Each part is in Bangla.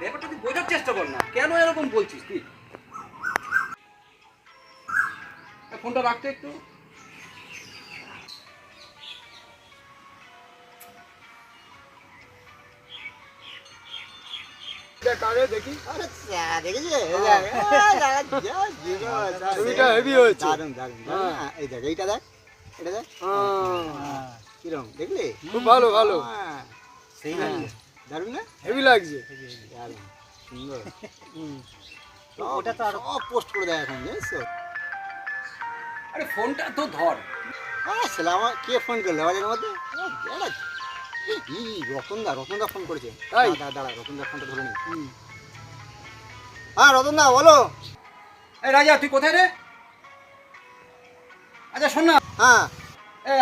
ব্যাপারটা তুই বোঝার চেষ্টা কর না কেন এরকম বলছিস তুই ফোনটা রাখতে একটু দেখি আরে স্যা, দেখ। দারুণ, দারুণ। হ্যাঁ, এই এইটা দেখ, এটা দেখ। কিরম, দেখলি? খুব ভালো ভালো। হ্যাঁ, সেই হ্যাঁ, দারুণ না? হেভি লাগছে। সুন্দর। ওটা তো আরও পোস্ট করে দেয় এখন, জানিস তো? আরে ফোনটা তো ধর। হ্যাঁ, ছেলে আমার কে ফোন করল? বাজারের মধ্যে? ই, রতনদা রতনদা ফোন করেছে। তাই? দাঁড়া দাঁড়া রতনদা ফোনটা ধরে নি। হ্যাঁ রতনদা বলো। এই রাজা তুই কোথায় রে? আচ্ছা শোন না। হ্যাঁ।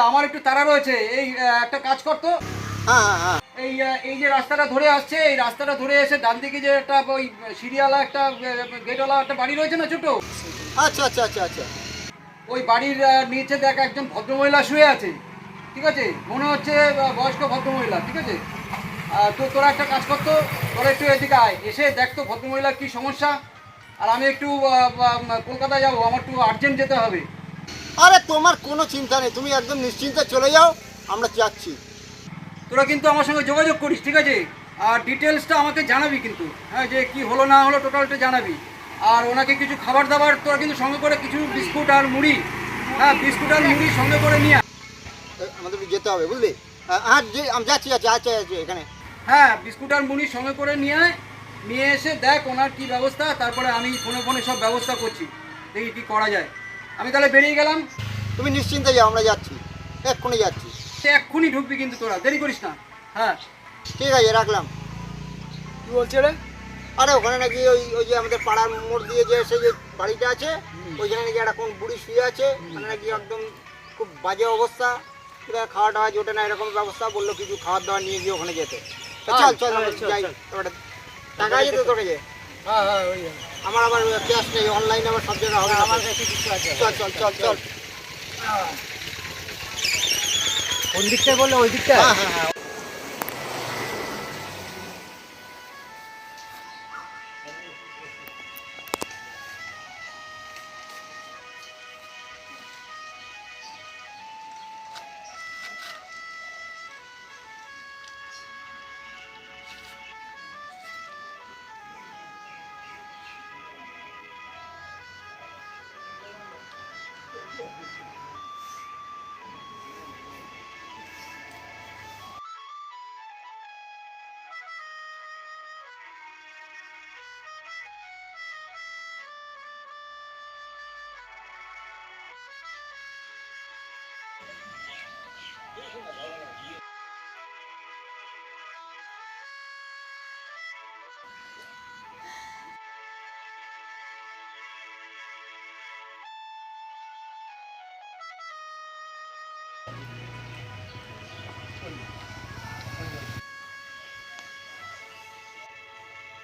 আমার একটু তারা রয়েছে। এই একটা কাজ করতো এই এই যে রাস্তাটা ধরে আসছে এই রাস্তাটা ধরে এসে ডান দিকে যে একটা ওই সিঁড়িওয়ালা একটা গেটওয়ালা একটা বাড়ি রয়েছে না ছোট? আচ্ছা আচ্ছা আচ্ছা আচ্ছা। ওই বাড়ির নিচে দেখ একজন ভদ্রমহিলা শুয়ে আছে। ঠিক আছে? মনে হচ্ছে বয়স্ক ভদ্রমহিলা ঠিক আছে? তো তোরা একটা কাজ করতো তোরা একটু এদিকে আয়। এসে দেখ তো ভদ্রমহিলার কী সমস্যা। আর আমি একটু কলকাতা যাব আমার একটু আর্জেন্ট যেতে হবে। আরে তোমার কোনো চিন্তা নেই তুমি একদম নিশ্চিন্তে চলে যাও আমরা যাচ্ছি। তোরা কিন্তু আমার সঙ্গে যোগাযোগ করিস ঠিক আছে? আর ডিটেলসটা আমাকে জানাবি কিন্তু হ্যাঁ যে কি হলো না হলো টোটালটা জানাবি। আর ওনাকে কিছু খাবার দাবার তোরা কিন্তু সঙ্গে করে কিছু বিস্কুট আর মুড়ি হ্যাঁ বিস্কুট আর মুড়ি সঙ্গে করে নিয়ে আমাদের যেতে হবে বুঝলি? হ্যাঁ, যে আমি যাচ্ছি যাচ্ছি আচ্ছা আচ্ছা এখানে। হ্যাঁ বিস্কুট আর মুড়ি সঙ্গে করে নিয়ে আয় নিয়ে এসে দেখ ওনার কি ব্যবস্থা তারপরে আমি ফোনে ফোনে সব ব্যবস্থা করছি দেখি কি করা যায়। আমি তাহলে বেরিয়ে গেলাম। তুমি নিশ্চিন্তে যাও আমরা যাচ্ছি। এক্ষুনি যাচ্ছি। সে এক্ষুনি ঢুকবি কিন্তু তোরা দেরি করিস না। হ্যাঁ। ঠিক আছে রাখলাম। কি বলছে রে? আরে ওখানে নাকি ওই ওই যে আমাদের পাড়ার মোড় দিয়ে যে সেই যে বাড়িটা আছে ওইখানে নাকি একটা কোন বুড়ি শুয়ে আছে ওখানে নাকি একদম খুব বাজে অবস্থা। খাওয়া দাওয়া জোটে না এরকম ব্যবস্থা বলল কিছু খাওয়ার দাওয়া নিয়ে গিয়ে ওখানে যেতে। তো চল চল যাই। টাকা যেতে তোর কাছে? হ্যাঁ হ্যাঁ ওই আমার আবার ক্যাশ নেই অনলাইনে আবার সব জায়গায় হবে না। আমার কাছে কিছু আছে। চল চল চল চল। কোন দিকটা বললে ওই দিকটা হ্যাঁ হ্যাঁ হ্যাঁ। ですよ。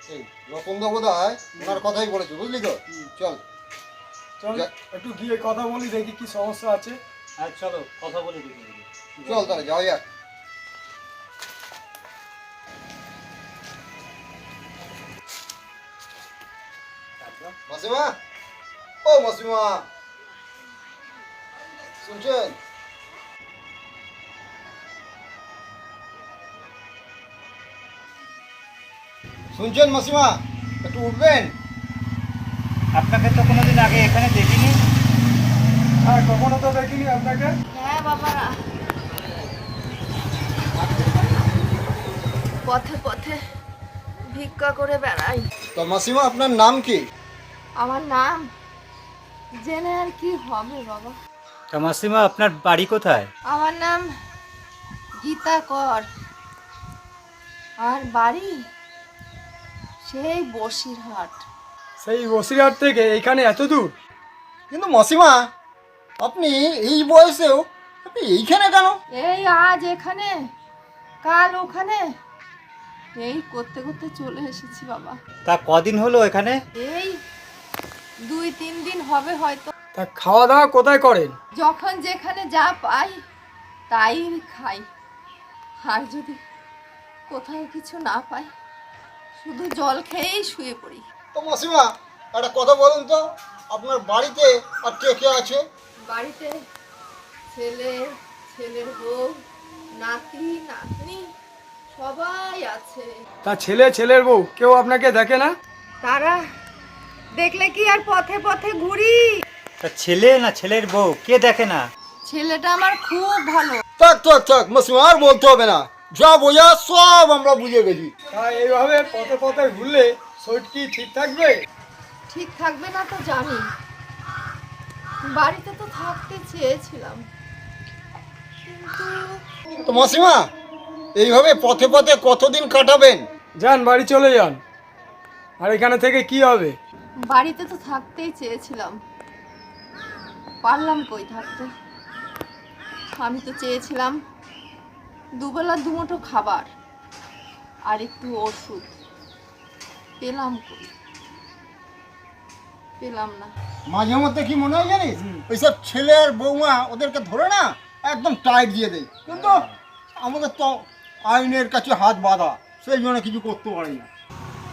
এই রকম দা বোধ হয় ওনার কথাই বলেছে বুঝলি তো? চল। চল একটু গিয়ে কথা বলি দেখি কি সমস্যা আছে। হ্যাঁ চলো কথা বলে দেখি। চল তাহলে যাওয়া যাক। মাসিমা? ও মাসিমা। শুনছেন? শুনছেন মাসিমা? একটু উঠবেন? আপনাকে তো কোনোদিন আগে এখানে দেখিনি। হ্যাঁ কখনো তো দেখিনি আপনাকে। হ্যাঁ বাবা পথে পথে ভিক্ষা করে বেড়াই। তো মাসিমা আপনার নাম কি? আমার নাম জেনে আর কি হবে বাবা। তা মাসিমা আপনার বাড়ি কোথায়? আমার নাম গীতা কর আর বাড়ি সেই বসিরহাট। সেই বসিরহাট থেকে এইখানে এত দূর? কিন্তু মাসিমা আপনি এই বয়সেও আপনি এইখানে কেন? এই আজ এখানে কাল ওখানে। এই করতে করতে চলে এসেছি বাবা। তা কদিন হলো এখানে? এই দুই তিন দিন হবে হয়তো। তা খাওয়া দাওয়া কোথায় করেন? যখন যেখানে যা পাই তাই খাই। আর যদি কোথাও কিছু না পাই শুধু জল খেয়েই শুয়ে পড়ি। তো মাসিমা একটা কথা বলুন তো আপনার বাড়িতে আর কে কে আছে? বাড়িতে ছেলে ছেলের বউ নাতি নাতনি সবাই আছে। তা ছেলে ছেলের বউ কেউ আপনাকে দেখে না? তারা দেখলে কি আর পথে পথে ঘুরি? তা ছেলে না ছেলের বউ কে দেখে না? ছেলেটা আমার খুব ভালো। থাক থাক থাক মাসিমা আর বলতে হবে না। যা বোঝা সব আমরা বুঝে গেছি। তা এইভাবে পথে পথে ঘুরলে শরীর কি ঠিক থাকবে? ঠিক থাকবে না তো জানি। বাড়িতে তো থাকতে চেয়েছিলাম। তো মাসিমা এইভাবে পথে পথে কতদিন কাটাবেন? যান বাড়ি চলে যান। আর এখানে থেকে কি হবে? বাড়িতে তো থাকতেই চেয়েছিলাম। পারলাম কই থাকতে? আমি তো চেয়েছিলাম দুবেলা দুমুঠো খাবার আর একটু ওষুধ। পেলাম কই? পেলাম না। মাঝে মধ্যে কি মনে হয় জানিস? ওইসব ছেলে আর বৌমা ওদেরকে ধরে না একদম টাইট দিয়ে দেয়। কিন্তু আমাদের তো আইনের কাছে হাত বাঁধা সেই জন্য কিছু করতে পারি না।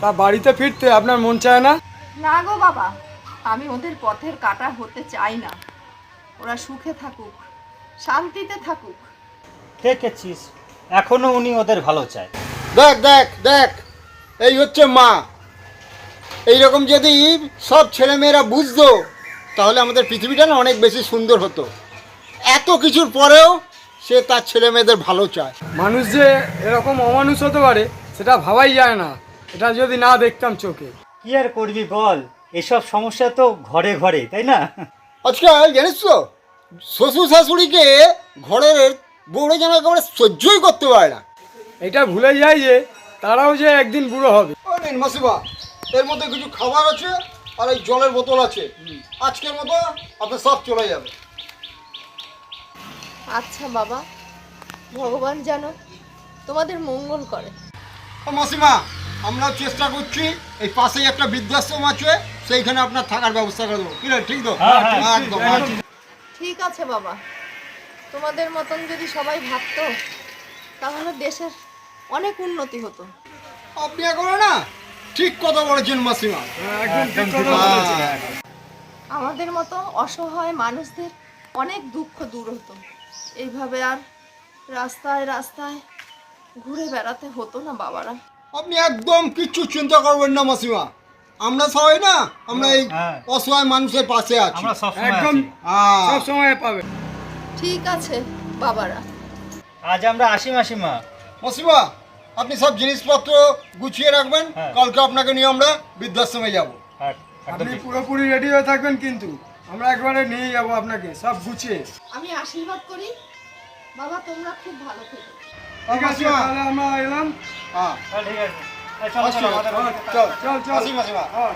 তা বাড়িতে ফিরতে আপনার মন চায় না? না গো বাবা আমি ওদের পথের কাটা হতে চাই না। ওরা সুখে থাকুক শান্তিতে থাকুক। দেখেছিস এখনও উনি ওদের ভালো চায়। দেখ দেখ দেখ। এই হচ্ছে মা। এইরকম যদি সব ছেলেমেয়েরা বুঝতো তাহলে আমাদের পৃথিবীটা না অনেক বেশি সুন্দর হতো। এত কিছুর পরেও সে তার ছেলে মেয়েদের ভালো চায়। মানুষ যে এরকম অমানুষ হতে পারে সেটা ভাবাই যায় না। এটা যদি না দেখতাম চোখে। কি আর করবি বল? এসব সমস্যা তো ঘরে ঘরে তাই না? আজকাল জানিস তো শ্বশুর শাশুড়িকে ঘরের বউরা যেন একেবারে সহ্যই করতে পারে না। এটা ভুলে যায় যে তারাও যে একদিন বুড়ো হবে। ও নিন মাসিমা এর মধ্যে কিছু খাবার আছে আর এই জলের বোতল আছে। আজকের মতো আপনার সব চলে যাবে। আচ্ছা বাবা ভগবান যেন তোমাদের মঙ্গল করে। ও মাসিমা আমরা চেষ্টা করছি এই পাশেই একটা বৃদ্ধাশ্রম আছে সেইখানে আপনার থাকার ব্যবস্থা করে দেবো। ঠিক তো? হ্যাঁ, হ্যাঁ, ঠিক আছে বাবা। তোমাদের মতন যদি সবাই ভাবতো তাহলে দেশের অনেক উন্নতি হতো। আপনি এখন না ঠিক কথা বলেছেন মাসিমা। হ্যাঁ। আমাদের মতো অসহায় মানুষদের অনেক দুঃখ দূর হতো। এইভাবে আর রাস্তায় রাস্তায় ঘুরে বেড়াতে হতো না বাবারা। আপনি একদম কিচ্ছু চিন্তা করবেন না মাসিমা। আমরা সবাই না আমরা এই হ্যাঁ। অসহায় মানুষের পাশে আছি। আমরা সব একদম হ্যাঁ। সব সময় পাবে। ঠিক আছে বাবারা। আজ আমরা আসি মাসিমা। মাসিমা আপনি সব জিনিসপত্র গুছিয়ে রাখবেন হ্যাঁ। কালকে আপনাকে নিয়ে আমরা বৃদ্ধাশ্রমে যাব। আপনি পুরোপুরি রেডি হয়ে থাকবেন কিন্তু আমরা একবারে নিয়ে যাব আপনাকে সব গুছিয়ে। আমি আশীর্বাদ করি। বাবা তোমরা খুব ভালো থেকো। ঠিক আছে তাহলে আমরা এলাম। হ্যাঁ। হ্যাঁ, ঠিক আছে। চলো, চলো, চল, চল চল চল। আসি মাসিমা। হ্যাঁ।